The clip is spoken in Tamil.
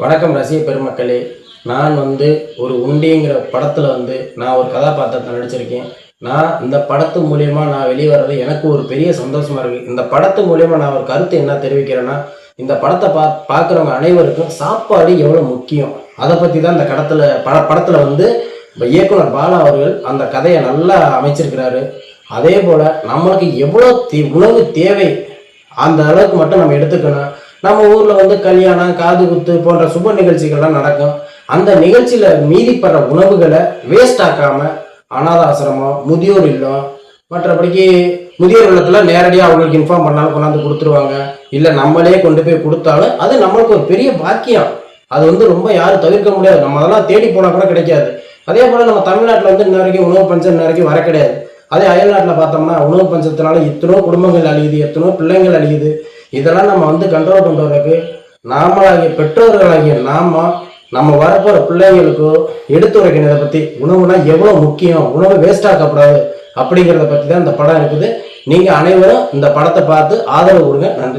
வணக்கம் ரசிக பெருமக்களே. நான் வந்து ஒரு உண்டிங்கிற படத்தில் வந்து நான் ஒரு கதாபாத்திரத்தை நடிச்சிருக்கேன். நான் இந்த படத்து மூலயமா நான் வெளியே வர்றது எனக்கு ஒரு பெரிய சந்தோஷமாக இருக்குது இந்த படத்து மூலயமா நான் ஒரு கருத்து என்ன தெரிவிக்கிறேன்னா இந்த படத்தை பா பார்க்குறவங்க அனைவருக்கும் சாப்பாடு எவ்வளோ முக்கியம்? அதை பற்றி தான் இந்த கடத்தில் பட படத்தில் வந்து இயக்குனர் பாலா அவர்கள் அந்த கதையை நல்லா அமைச்சிருக்கிறாரு. அதே போல் நம்மளுக்கு எவ்வளோ தே உணவு தேவை அந்த அளவுக்கு மட்டும் நம்ம எடுத்துக்கணும். நம்ம ஊரில் வந்து கல்யாணம் காது குத்து போன்ற சுப நிகழ்ச்சிகள்லாம் நடக்கும். அந்த நிகழ்ச்சியில் மீதிப்படுற உணவுகளை வேஸ்ட் ஆக்காம அனாத ஆசிரமம் முதியோர் இல்லம் மற்றபடிக்கு முதியோர் இல்லத்தில் நேரடியாக அவங்களுக்கு இன்ஃபார்ம் பண்ணாலும் கொண்டாந்து கொடுத்துருவாங்க. இல்லை நம்மளே கொண்டு போய் கொடுத்தாலும் அது நம்மளுக்கு ஒரு பெரிய பாக்கியம். அது வந்து ரொம்ப யாரும் தவிர்க்க முடியாது. நம்ம அதெல்லாம் தேடி போனால் கூட கிடைக்காது. அதே போல் நம்ம தமிழ்நாட்டில் வந்து இன்ன வரைக்கும் உணவு பஞ்சம் இன்ன வரைக்கும் வர கிடையாது. அதே அயல்நாட்டில் பார்த்தோம்னா உணவு பஞ்சத்தினால எத்தனோ குடும்பங்கள் அழியுது எத்தனோ பிள்ளைங்கள் அழியுது. இதெல்லாம் நம்ம வந்து கண்ட்ரோல் பண்ணுறதுக்கு நாமளாகிய பெற்றோர்களாகிய நாம நம்ம வரப்போகிற பிள்ளைங்களுக்கோ எடுத்துரைக்கணும் இதை பற்றி உணவுனா எவ்வளோ முக்கியம்? உணவு வேஸ்ட் ஆக்கப்படாது அப்படிங்கிறத பற்றி தான் இந்த படம் இருக்குது. நீங்கள் அனைவரும் இந்த படத்தை பார்த்து ஆதரவு கொடுங்க. நன்றி.